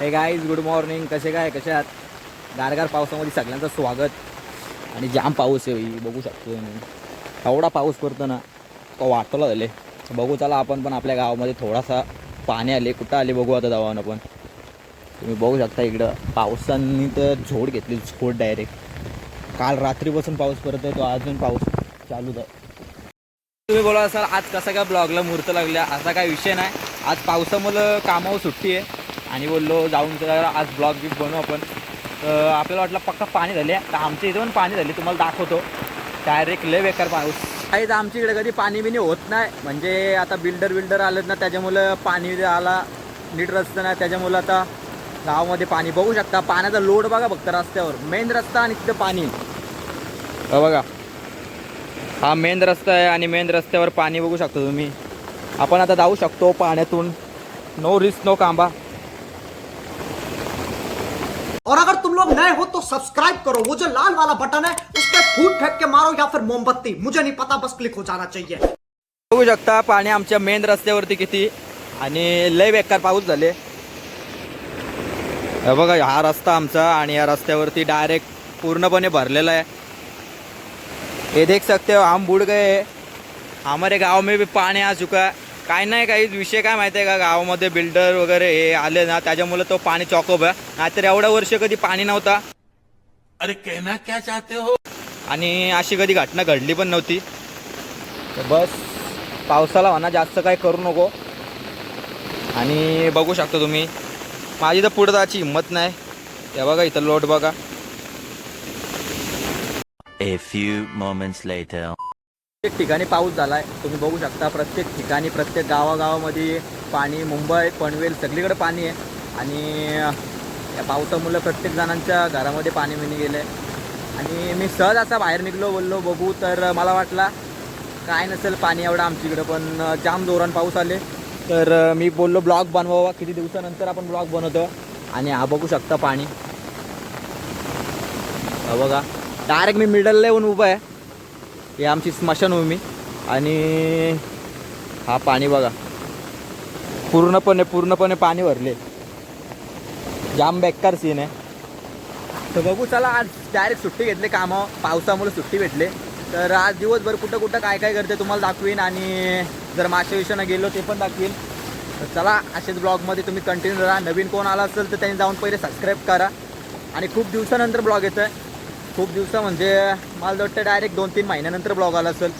हे guys good morning कसे काय? कसे आहात? गारगार पावसामध्ये सगळ्यांचं स्वागत. आणि जाम पाऊस आहे बघू शकतो मी एवढा पाऊस पडतो ना तो वाटवला झाले बघू चला आपण पण आपल्या गावामध्ये थोडासा पाणी आले कुठं आले बघू आता जाऊन आपण. तुम्ही बघू शकता इकडं पावसाने तर झोड घेतली झोड डायरेक्ट काल रात्रीपासून पाऊस पडत आहे तो अजून पाऊस चालूच आहे. तुम्ही बोला असाल आज कसा काय ब्लॉगला मुहूर्त लागल्या असा काय विषय नाही. आज पावसामुळं कामावर सुट्टी आहे. आणि बोललो जाऊन जरा आज ब्लॉग बी बनवू आपण. आपल्याला वाटलं पक्का पाणी झाले तर आमच्या इथे पण पाणी झाले तुम्हाला दाखवतो. डायरेक्ट लय बेकार पाऊस. काहीच आमच्या इकडे कधी पाणी बिनी होत नाही. म्हणजे आता बिल्डर बिल्डर आलेत ना त्याच्यामुळं पाणी आला नीट रस्ता नाही त्याच्यामुळं आता गावामध्ये पाणी बघू शकता. पाण्याचा लोड बघा फक्त रस्त्यावर. मेन रस्ता आणि तिथं पाणी. हा बघा. हा मेन रस्ता आहे आणि मेन रस्त्यावर पाणी बघू शकता तुम्ही. आपण आता जाऊ शकतो पाण्यातून. नो रिस्क नो कांबा. और अगर तुम लोग नए हो तो सब्सक्राइब करो. वो जो लाल वाला बटन है फूट फेंक के मारो या फिर मोमबत्ती। मुझे नहीं पता बस क्लिक हो जाना चाहिए। बघू शकता पाणी आमच्या मेन रस्त्यावरती किती आणि लय बेकार पाऊस झाले. हे बघा हा रस्ता आमचा आणि या रस्त्यावरती डायरेक्ट पूर्णपणे भरलेला है ये देख सकते हो हम बुड़ गए हमारे गाव में भी पाणी आ चुका है. काय नाही काही विषय काय माहिती आहे का? गावामध्ये बिल्डर वगैरे हे आले ना त्याच्यामुळे तो पाणी चॉकअप आहे. नाहीतर एवढ्या वर्ष कधी पाणी नव्हता. अरे कहना क्या चाहते हो? आणि अशी कधी घटना घडली पण नव्हती. तर बस पावसाला म्हणा जास्त काय करू नको. आणि बघू शकता तुम्ही माझी तर पुढे जायची हिंमत नाही. हे बघा इथं लोट बघा. A few moments later. प्रत्येक ठिकाणी पाऊस झाला आहे तुम्ही बघू शकता प्रत्येक ठिकाणी प्रत्येक गावागावामध्ये पाणी मुंबई पनवेल सगळीकडे पाणी आहे. आणि या पावसामुळे प्रत्येक जणांच्या घरामध्ये पाणी मिनी गेलं आहे आणि मी सहज असा बाहेर निघलो बोललो बघू. तर मला वाटला काय नसेल पाणी एवढं आमच्याकडं पण जाम जोरान पाऊस आले. तर मी बोललो ब्लॉग बनवावा किती दिवसानंतर आपण ब्लॉग बनवतो. आणि हा बघू शकता पाणी. बघा डायरेक्ट मी मिडलला येऊन उभं आहे. हे आमची स्मशानभूमी आणि हा पाणी बघा. पूर्णपणे पूर्णपणे पाणी भरले. जाम बेकार सीन आहे. तर बघू चला आज डायरेक्ट सुट्टी घेतली कामं पावसामुळे सुट्टी भेटले. तर आज दिवसभर कुठं कुठं काय काय करते तुम्हाला दाखवीन आणि जर मागच्या विषयानं गेलो ते पण दाखवीन. तर चला असेच ब्लॉगमध्ये तुम्ही कंटिन्यू राहा. नवीन कोण आला असेल तर त्यांनी जाऊन पहिले सबस्क्राईब करा. आणि खूप दिवसानंतर ब्लॉग येतो आहे खूप दिवसा म्हणजे मला वाटतं डायरेक्ट दोन तीन महिन्यानंतर ब्लॉग आला असेल.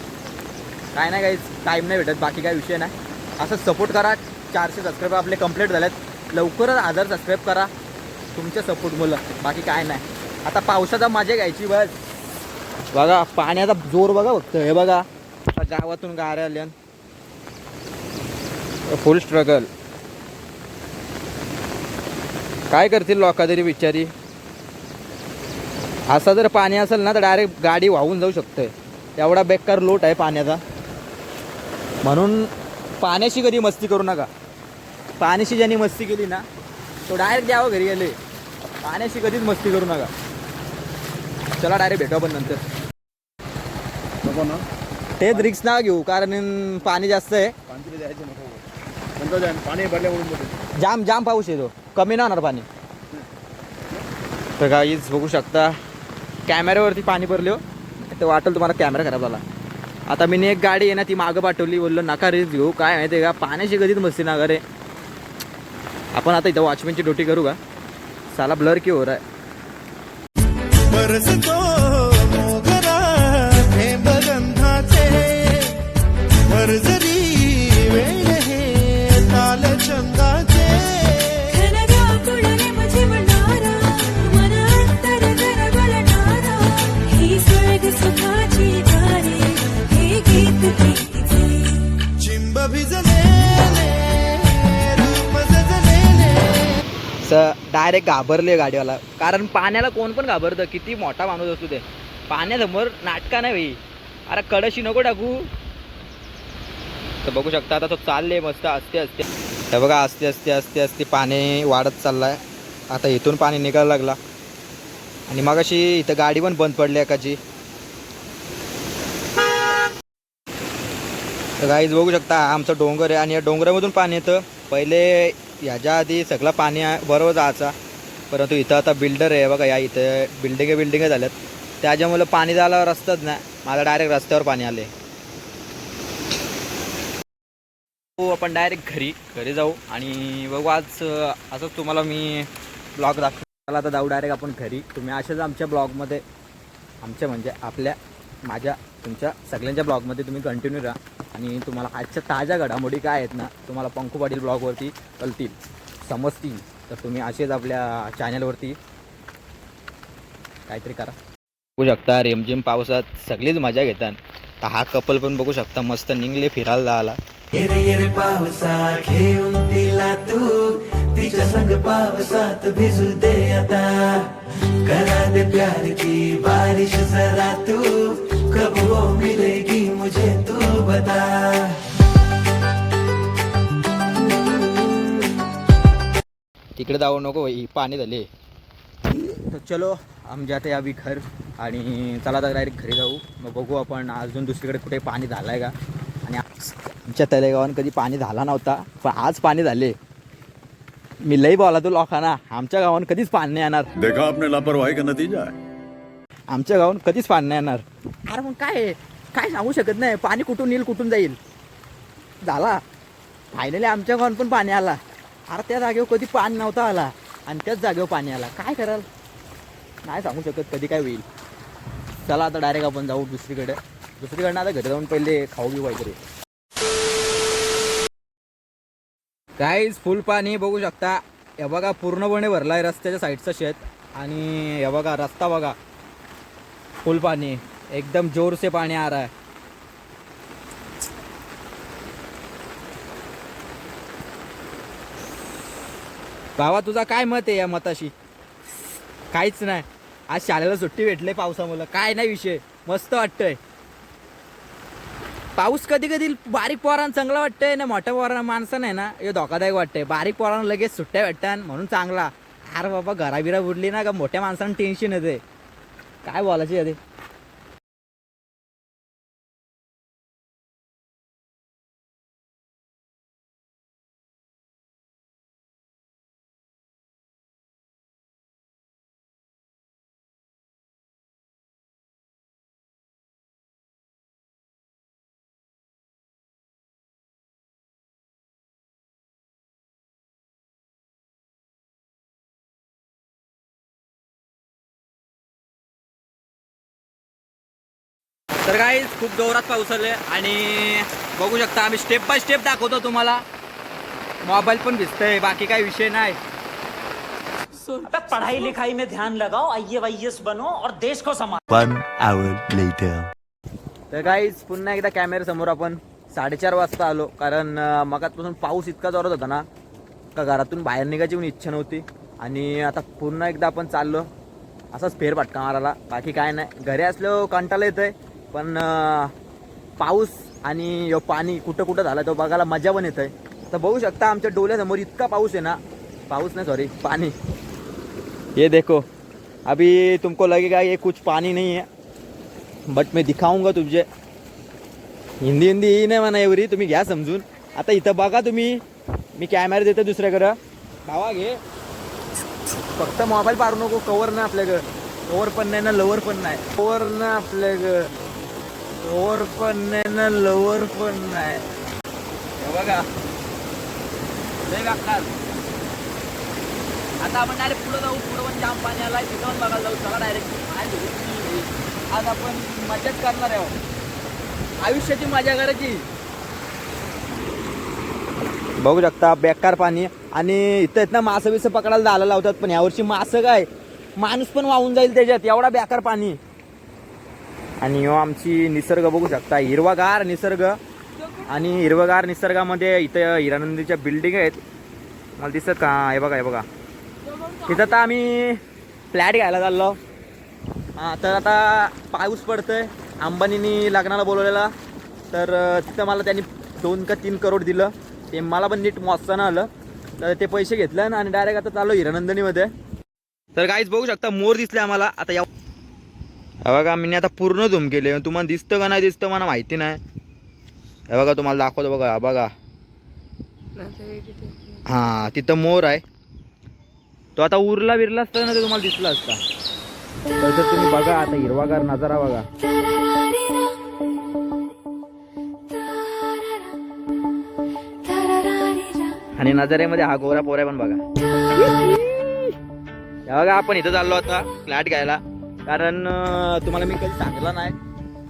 काय नाही काही टाईम नाही भेटत बाकी काय विषय नाही. असं सपोर्ट करा. चारशे सबस्क्राईबर आपले कंप्लीट झालेत. लवकरच आधार सबस्क्राईब करा. तुमच्या सपोर्ट मुलं. बाकी काय नाही. आता पावसाचा मजा घ्यायची बस. बघा पाण्याचा जोर बघा फक्त. हे बघा गावातून गाऱ्या आल्या. फुल स्ट्रगल काय करतील लोका तरी बिचारी? असं जर पाणी असेल ना तर डायरेक्ट गाडी वाहून जाऊ शकते. एवढा बेकार लोट आहे पाण्याचा. म्हणून पाण्याशी कधी मस्ती करू नका. पाण्याशी ज्यांनी मस्ती केली ना तो डायरेक्ट द्यावं घरी गेले पाण्याशी कधीच मस्ती करू नका. चला डायरेक्ट भेटू आपण नंतर. नको ना. तेच रिक्स ना घेऊ कारण पाणी जास्त आहे. पाणी जायचं नको. नंतर जाईन. पाणी भरल्याकडून बोलतो जाम जाम पाऊस येतो कमी नाही होणार पाणी. तर काहीच बघू शकता. कॅमेऱ्यावरती पाणी भरले हो. तर वाटेल तुम्हाला कॅमेरा खराब झाला. आता मी एक गाडी आहे ना ती मागं पाठवली. बोललो नका रिस्क घेऊ. काय माहिती आहे का? पाण्याची कधीच मस्ती ना रे आपण आता इथं वॉचमॅनची ड्युटी करू का? साला ब्लर की हो रहा है? recetó डायरेक्ट घाबरले गाडीवाला. कारण पाण्याला कोण पण घाबरतं किती मोठा माणूस असतो ते पाण्यासमोर नाटका नाही भाई अरे कडशी नको टाकू. तर बघू शकता आता तो चालले मस्त असते असते तर बघा असते असते असते असते पाणी वाढत चाललाय. आता इथून पाणी निघायला लागला. आणि मग अशी इथं गाडी पण बंद पडली एकाची. तर गाईज बघू शकता आमचं डोंगर आहे आणि या डोंगरामधून पाणी येतं. पहिले ह्याच्या आधी सगळं पाणी आहे- बरोबर जायचा. परंतु इथं आता बिल्डर आहे बघा या इथं बिल्डिंग बिल्डिंग झाल्यात. त्याच्यामुळं पाणी जायला रस्ताच नाही. मला डायरेक्ट रस्त्यावर पाणी आले हो आपण डायरेक्ट घरी घरी जाऊ आणि बघू आज असंच तुम्हाला मी ब्लॉग दाखवायला आता जाऊ डायरेक्ट आपण घरी. तुम्ही असेच आमच्या ब्लॉगमध्ये आमच्या म्हणजे आपल्या माझ्या तुमच्या सगळ्यांच्या ब्लॉगमध्ये तुम्ही कंटिन्यू राहा. आणि तुम्हाला आजच्या ताज्या घडामोडी काय आहेत ना तुम्हाला पंखू पाटील ब्लॉगवरती कळतील. समजतील. तर तुम्ही असेच आपल्या चॅनलवरती काहीतरी करा. बघू शकता रेमझेम पावसात सगळीच मजा घेतात. तर हा कपल पण बघू शकता मस्त निघले फिरायला जायला. पावसा घेऊन तिला तू. तिच्या संग पावसात भिजू दे आता. करा दे प्यार की बारिश जरा तू. कब वो मिलेगी मुझे तू बता। तिकडे जाऊ नको भाई पाणी झाले. तर चलो हम जाते अभी घर आणि चला आता डायरेक्ट घरी जाऊ. मग बघू आपण अजून दुसरीकडे कुठे पाणी झालं आहे का? आणि आज आमच्या तलेगावान कधी पाणी झाला नव्हता पण आज पाणी झाले. मी लई बोला तू लोकांना आमच्या गावात कधीच पाणी नाही येणार. देखा आपने लापरवाही का नतीजा आमच्या गावात कधीच पाणी नाही येणार. अरे मग काय काय सांगू शकत नाही. पाणी कुठून येईल कुठून जाईल? झाला. फायनली आमच्या गावात पण पाणी आला. अरे त्या जागेवर कधी पाणी नव्हता आला. आणि त्याच जागेवर पाणी आला. काय कराल? नाही सांगू शकत. कधी काय होईल. चला आता डायरेक्ट आपण जाऊ दुसरीकडे. दुसरीकडनं आता घरी जाऊन पहिले खाऊ घेऊ काहीतरी. काहीच फुल पाणी बघू शकता. हे बघा पूर्णपणे भरला आहे रस्त्याच्या साईडचं शेत. आणि हे बघा रस्ता बघा. फुल पाणी एकदम जोर से पानी आ रहा है। बाबा तुझा काय मत आहे या मताशी? काहीच नाही. आज शाळेला सुट्टी भेटले पावसामुळं. काय नाही विषय. मस्त वाटतंय. पाऊस कधी कधी बारीक पोरांना चांगला वाटतंय ना मोठ्या पोरांना माणसं आहे ना हे धोकादायक वाटतंय. बारीक पोरांना लगेच सुट्ट्या भेटतात म्हणून चांगला. अरे बाबा घराबिरा बुडली ना का मोठ्या माणसांना टेन्शन येते. काय बोलायचे अरे तर काही खूप जोरात पाऊस आले आणि बघू शकता आम्ही स्टेप बाय स्टेप दाखवतो तुम्हाला. मोबाईल पण भिजतंय बाकी काही विषय नाही. पढ़ाई लिखाई में ध्यान लगाओ आई वाईएस बनो और देश को संभालो One hour later. तर काहीच पुन्हा एकदा कॅमेऱ्यासमोर आपण साडेचार वाजता आलो कारण अं, मगाचपासून पाऊस इतका जोरात होता ना का घरातून बाहेर निघायची पण इच्छा नव्हती. आणि आता पुन्हा एकदा आपण चाललो असाच फेरफटका मारायला. बाकी काय नाही. घरी असलो कंटाळा येतंय. पण पाऊस आणि पाणी कुठं कुठं झालं तो बघायला मजा पण येतंय. तर बघू शकता आमच्या डोल्यासमोर इतका पाऊस आहे ना. पाऊस नाही सॉरी पाणी. ये देखो अभी तुमको लगेगा ये कुछ पानी नहीं है बट मैं दिखाऊंगा तुझे हिंदी हिंदी ही नाही म्हणा एवढी तुम्ही घ्या समजून. आता इथं बघा तुम्ही. मी कॅमेरा देतो दुसऱ्याकडं. भावा घे. फक्त मोबाईल पारू नको कवर ना आपल्याकडं. कवर पण नाही ना लवर पण नाही. कवर ना आपल्याकडं. लोअर पण नाही ना लोअर पण नाही. हे बघा. आता आपण डायरेक्ट पुढे जाऊ पुढे म्हणजे पण जाम पाणी आला तिथं बघायला जाऊ. सगळं डायरेक्ट आज आपण मजाच करणार आहे हो. आयुष्याची मजा करायची. बघू शकता बेकार पाणी. आणि इथं आहेत ना मासं बिसं पकडायला जायला लावतात पण यावर्षी मासं काय? माणूस पण वाहून जाईल त्याच्यात. एवढा बेकार पाणी. आणि हो आमची निसर्ग बघू शकता. हिरवागार निसर्ग आणि हिरवगार निसर्गामध्ये इथं हिरानंदीच्या बिल्डिंग आहेत. मला दिसत का? हे बघा हे बघा. तिथं आता आम्ही फ्लॅट घ्यायला चाललो. हां तर आता पाऊस पडतोय. अंबानीनी लग्नाला बोलवलेला. तर तिथं मला त्यांनी दोन का तीन करोड दिलं. ते मला पण नीट मोजताना आलं. तर ते पैसे घेतलं आणि डायरेक्ट आता चाललो हिरानंदनीमध्ये. तर काहीच बघू शकता मोर दिसले आम्हाला. आता या हे बघा मी आता पूर्ण झूम केले तुम्हाला दिसतं का नाही दिसतं मला माहिती नाही. हे बघा तुम्हाला दाखवतो बघा बघा. हां तिथं मोर आहे. तो आता उरला विरला असता ना ते तुम्हाला दिसला असता. तसं तुम्ही बघा आता हिरवागार नजारा बघा. आणि नजाऱ्यामध्ये हा गोरा पोऱ्या पण बघा. हे बघा आपण इथं चाललो आता फ्लॅट घ्यायला. कारण तुम्हाला मी कधी सांगितलं नाही.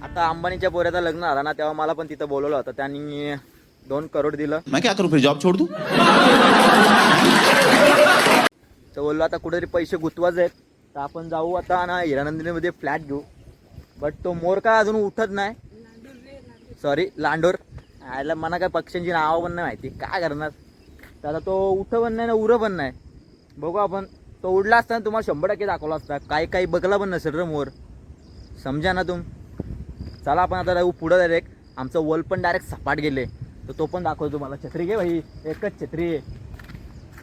आता अंबानीच्या पोऱ्याचं लग्न झालं ना तेव्हा मला पण तिथं बोलवलं होतं. त्यांनी दोन करोड दिलं. मैं क्या करूं फिर जॉब छोड़ दूं? तर बोललो आता कुठेतरी पैसे गुंतवायचे आहेत. तर आपण जाऊ आता ना हिरानंदिनीमध्ये फ्लॅट घेऊ. बट तो मोर काय अजून उठत नाही. सॉरी लांडोर. आयला मला काय पक्ष्यांची नावं पण नाही माहिती. काय करणार? तर आता तो उठ पण नाही ना उरं पण नाही. बघू आपण. तो उडला असताना तुम्हाला शंभर टक्के दाखवला असता. काही काही बघला पण नसेल रे मोर. समजा ना तुम. चला आपण आता जाऊ पुढं डायरेक्ट आमचं वल पण डायरेक्ट सपाट गेले. तर तो पण दाखवतो तुम्हाला. छत्री घे भाई. एकच छत्री आहे.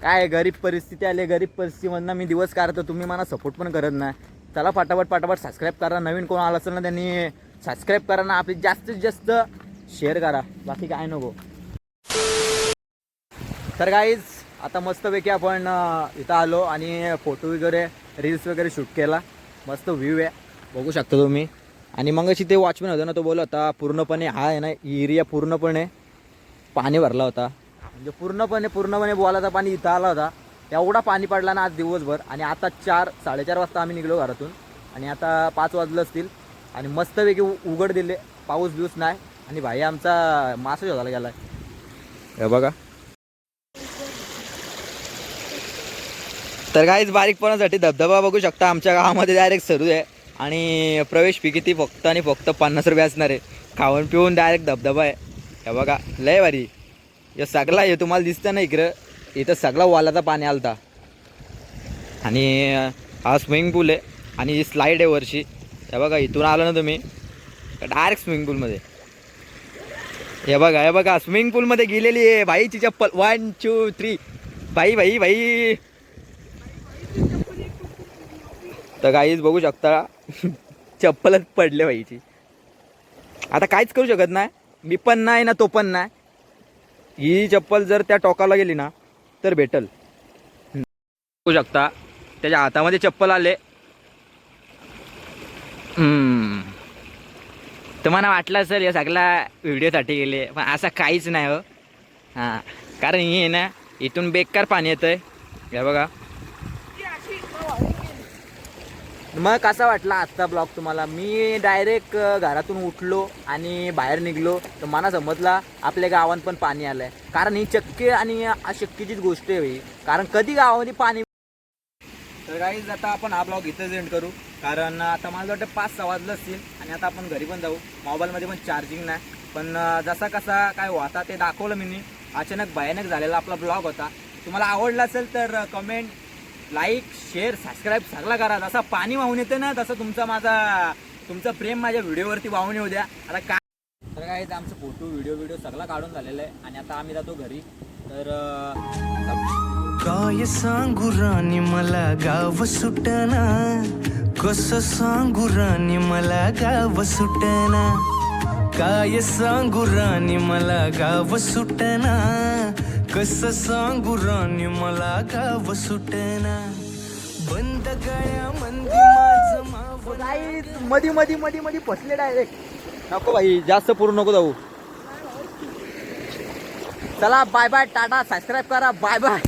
काय गरीब परिस्थिती आली. गरीब परिस्थितीमधनं मी दिवस काढतो. तुम्ही मला सपोर्ट पण करत नाही. चला फाटाफट फाटाफट सबस्क्राईब करा. नवीन कोण आलं असेल ना त्यांनी सबस्क्राईब करा ना. आपली जास्तीत जास्त शेअर करा. बाकी काय नको. तर काहीच आता मस्तपैकी आपण इथं आलो आणि फोटो वगैरे रील्स वगैरे शूट केला. मस्त व्ह्यू आहे. बघू शकता तुम्ही. आणि मग अशी ते वॉचमॅन होता ना तो बोलला होता पूर्णपणे हा आहे ना एरिया पूर्णपणे पाणी भरला होता. म्हणजे पूर्णपणे पूर्णपणे बोलायचा पाणी इथं आला होता. एवढा पाणी पडला ना आज दिवसभर. आणि आता चार साडेचार वाजता आम्ही निघलो घरातून. आणि आता पाच वाजलं असतील. आणि मस्तपैकी उ- उघड दिले. पाऊस बिऊस नाही. आणि भाई आमचा मासच होताला गेला हे बघा. तर काहीच बारीकपणासाठी धबधबा बघू शकता. आमच्या गावामध्ये डायरेक्ट सरू आहे. आणि प्रवेश फी किती फक्त आणि फक्त पन्नास रुपये असणार आहे. खाऊन पिऊन डायरेक्ट धबधबा आहे. हे बघा लय भारी. हे सगळा हे तुम्हाला दिसतं ना इकडं. इथं सगळा वालाचा पाणी आलता. आणि हा स्विमिंग पूल आहे. आणि ही स्लाईड आहे वरशी हे बघा इथून आलं ना तुम्ही. डायरेक्ट स्विमिंग पूलमध्ये हे बघा हे बघा स्विमिंग पूलमध्ये गेलेली आहे. बाईची चप्पल. वन टू थ्री बाई बाई बाई तर काहीच बघू शकता. चप्पलच पडले व्हायची आता काहीच करू शकत नाही. मी पण नाही ना तो पण नाही. ही चप्पल जर त्या टोकाला गेली ना तर भेटल. बघू शकता. त्याच्या हातामध्ये चप्पल आले. तर तुम्हाला वाटलं असेल या सगळ्या व्हिडिओसाठी गेले पण असं काहीच नाही हो. हां. कारण हे आहे ना इथून बेकार पाणी येतं आहे हे बघा. मग कसा वाटला आजचा ब्लॉग तुम्हाला? मी डायरेक्ट घरातून उठलो आणि बाहेर निघलो. तर मला समजला आपल्या गावात पण पाणी आलं आहे कारण ही चक्की आणि अशक्यचीच गोष्ट आहे कारण कधी गावामध्ये पाणी तर काहीच आता आपण हा ब्लॉग इथंच एंड करू. कारण आता मला वाटतं पाच सहा वाजलं असतील आणि आता आपण घरी पण जाऊ. मोबाईलमध्ये पण चार्जिंग नाही. पण जसा कसा काय होता ते दाखवलं मी अचानक भयानक झालेला आपला ब्लॉग होता. तुम्हाला आवडला असेल तर कमेंट लाईक शेअर सबस्क्राईब सगळा करा. जसा पाणी वाहून येते ना तसं तुमचा माझा तुमचं प्रेम माझ्या व्हिडिओवरती वाहून येऊ द्या. आता काय तर काय ते आमचं फोटो व्हिडिओ व्हिडिओ सगळं काढून झालेलं आहे. आणि आता आम्ही जातो घरी. तर काय सांगू राणी मला गाव सुटना. कस सांगू राणी मला गाव सुटना. काय सांगू राणी मला गाव सुटना. कस सांगू राणी मला गाव सुटेना. बंद गळ्या मंदिर मधी मधी मधी मधी फसले डायरेक्ट नको भाई जास्त पूर्ण नको जाऊ. चला बाय बाय टाटा सबस्क्राईब करा बाय बाय